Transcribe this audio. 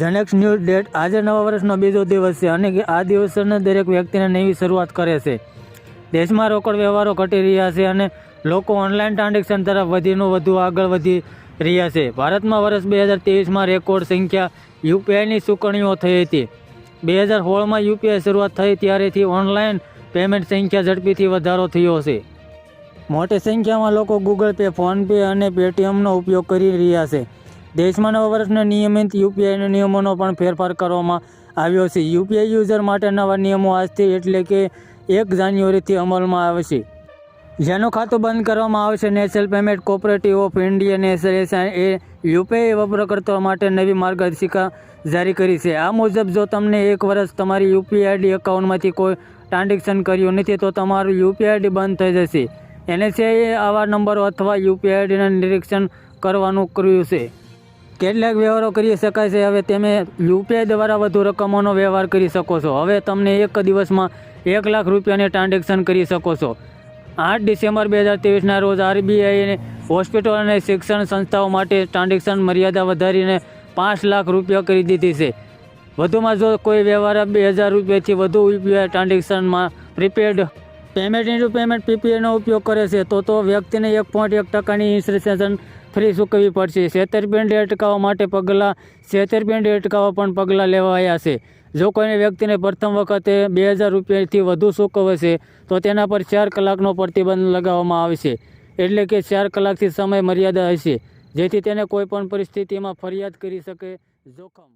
ઝનેક્સ news date આજે નવા વર્ષનો બીજો દિવસ છે અને આ દિવસને દરેક વ્યક્તિને નવી શરૂઆત કરે છે. દેશમાં રોકડ વ્યવહારો ઘટી રહ્યા છે અને લોકો ઓનલાઈન ટ્રાન્ઝેક્શન તરફ વધીનું વધુ આગળ વધી રહ્યા છે. ભારતમાં વર્ષ બે હજાર ત્રેવીસમાં રેકોર્ડ સંખ્યા યુપીઆઈની ચૂકવણીઓ થઈ હતી. બે હજાર સોળમાં યુપીઆઈ શરૂઆત થઈ ત્યારેથી ઓનલાઈન પેમેન્ટ સંખ્યા ઝડપીથી વધારો થયો છે. મોટી સંખ્યામાં લોકો ગૂગલ પે ફોનપે અને પેટીએમનો ઉપયોગ કરી રહ્યા છે. દેશમાં નવા વર્ષના નિયમિત યુપીઆઈના નિયમોનો પણ ફેરફાર કરવામાં આવ્યો છે. યુપીઆઈ યુઝર માટે નવા નિયમો આજથી એટલે કે એક જાન્યુઆરીથી અમલમાં આવશે જેનું ખાતું બંધ કરવામાં આવશે national payment cooperative of India SLSI A UPI વપરાકર્તાઓ માટે નવી માર્ગદર્શિકા જારી કરી છે. આ મુજબ, જો તમને એક વર્ષ તમારી યુપીઆઈ આઈડી એકાઉન્ટમાંથી કોઈ ટ્રાન્ઝેક્શન કર્યું નથી, તો તમારું યુપીઆઈ આઈડી બંધ થઈ જશે. એનએસઆઈએ આવા નંબરો અથવા યુપીઆઈ આઈડીના નિરીક્ષણ કરવાનું કર્યું છે. કેટલાક વ્યવહારો કરી શકાય છે. હવે તમે યુપીઆઈ દ્વારા વધુ રકમોનો વ્યવહાર કરી શકો છો. હવે તમને એક દિવસમાં એક લાખ રૂપિયાની ટ્રાન્ઝેક્શન કરી શકો છો. આઠ ડિસેમ્બર બે હજાર ત્રેવીસના રોજ આરબીઆઈએ હોસ્પિટલ અને શિક્ષણ સંસ્થાઓ માટે ટ્રાન્ઝેક્શન મર્યાદા વધારીને પાંચ લાખ રૂપિયા કરી દીધી છે. વધુમાં જો કોઈ વ્યવહાર બે હજાર રૂપિયાથી વધુ યુપીઆઈ ટ્રાન્ઝેક્શનમાં પ્રીપેડ પેમેન્ટ ઇન્ટુ પેમેન્ટ પીપીએનો ઉપયોગ કરે છે, તો તો વ્યક્તિને એક પોઈન્ટ એક ટકાની ઇન્સ્ટ્રેશન ફ્રી ચૂકવવી પડશે. છેતરપિંડી અટકાવવા માટે પગલાં છેતરપિંડી અટકાવવા પણ પગલાં લેવાયા છે. જો કોઈને વ્યક્તિને પ્રથમ વખતે બે હજાર રૂપિયાથી વધુ ચૂકવે છે, તો તેના પર ચાર કલાકનો પ્રતિબંધ લગાવવામાં આવશે એટલે કે ચાર કલાકથી સમય મર્યાદા હશે, જેથી તેને કોઈપણ પરિસ્થિતિમાં ફરિયાદ કરી શકે જોખમ.